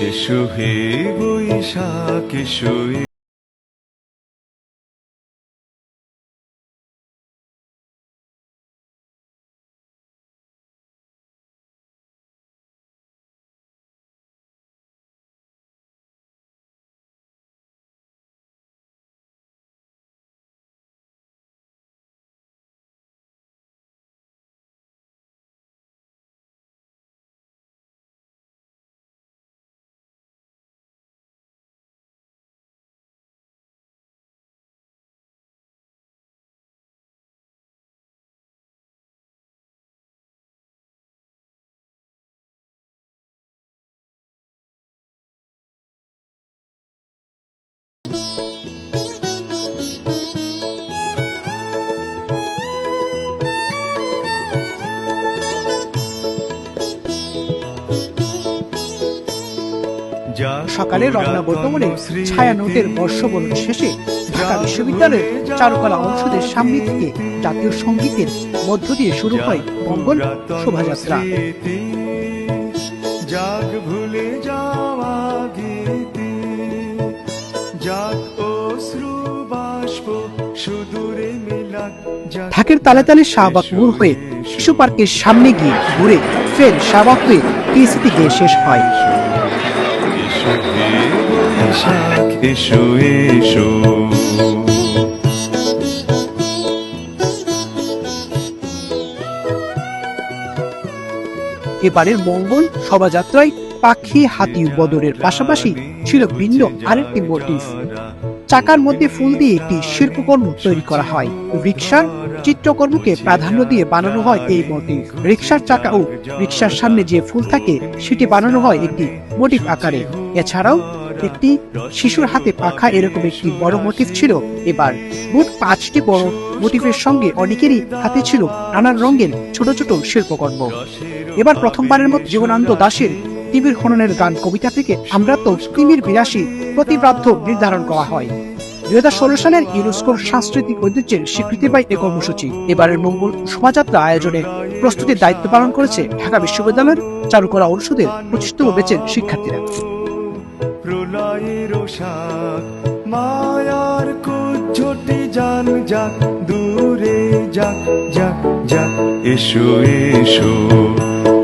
এসো হে বৈশাখ এসো সকালে রমনা বর্তমানে ছায়ানটের বর্ষবরণ শেষে ঢাকা বিশ্ববিদ্যালয়ের চারুকলা অনুষদের সামনে থেকে জাতীয় সঙ্গীতের মধ্য দিয়ে শুরু হয় মঙ্গল শোভাযাত্রা। ঢাকের তালে তালে শাহবাগ মোড় হয়ে শিশু পার্কের সামনে গিয়ে ঘুরে ফের শাহবাগ হয়ে টিএসিতে গিয়ে শেষ হয়? এবারের মঙ্গল শোভাযাত্রায় পাখি, হাতি বদরের পাশাপাশি ছিল ভিন্ন আরেকটি মোটিভ। চাকার মধ্যে ফুল দিয়ে একটি শিল্পকর্ম তৈরি করা হয়। রিক্সার চিত্রকর্মকে প্রাধান্য দিয়ে বানানো হয় এই মোটিভ রিক্সার চাকা ও রিক্সার সামনে যে ফুল থাকে, সেটি বানানো হয় একটি মোটিভ আকারে। এছাড়াও একটি শিশুর হাতে পাখা এরকম একটি বড় মোটিভ ছিল। এবার মোট পাঁচটি বড় মোটিভের সঙ্গে অনেকেরই হাতে ছিল নানান রঙের ছোট ছোট শিল্পকর্ম। এবার প্রথমবারের মতো জীবনানন্দ দাশের তিমির হননের গান কবিতা থেকে আমরা তো তিমির বিরাশি প্রতিব্রাধ্য নির্ধারণ করা হয়। দুই হাজার ষোলো সালের ইউনেস্কোর সাংস্কৃতিক ঐতিহ্যের স্বীকৃতি পায় এই কর্মসূচি। এবারের মঙ্গল শোভাযাত্রা আয়োজনে প্রস্তুতির দায়িত্ব পালন করেছে ঢাকা বিশ্ববিদ্যালয়ের চারুকলা অনুষদের পঁচিশতম বেচের শিক্ষার্থীরা। প্রলয়ের মায়ার কুজ্জটি জান যাক, দূরে যাক যাক যাক, এসো এসো।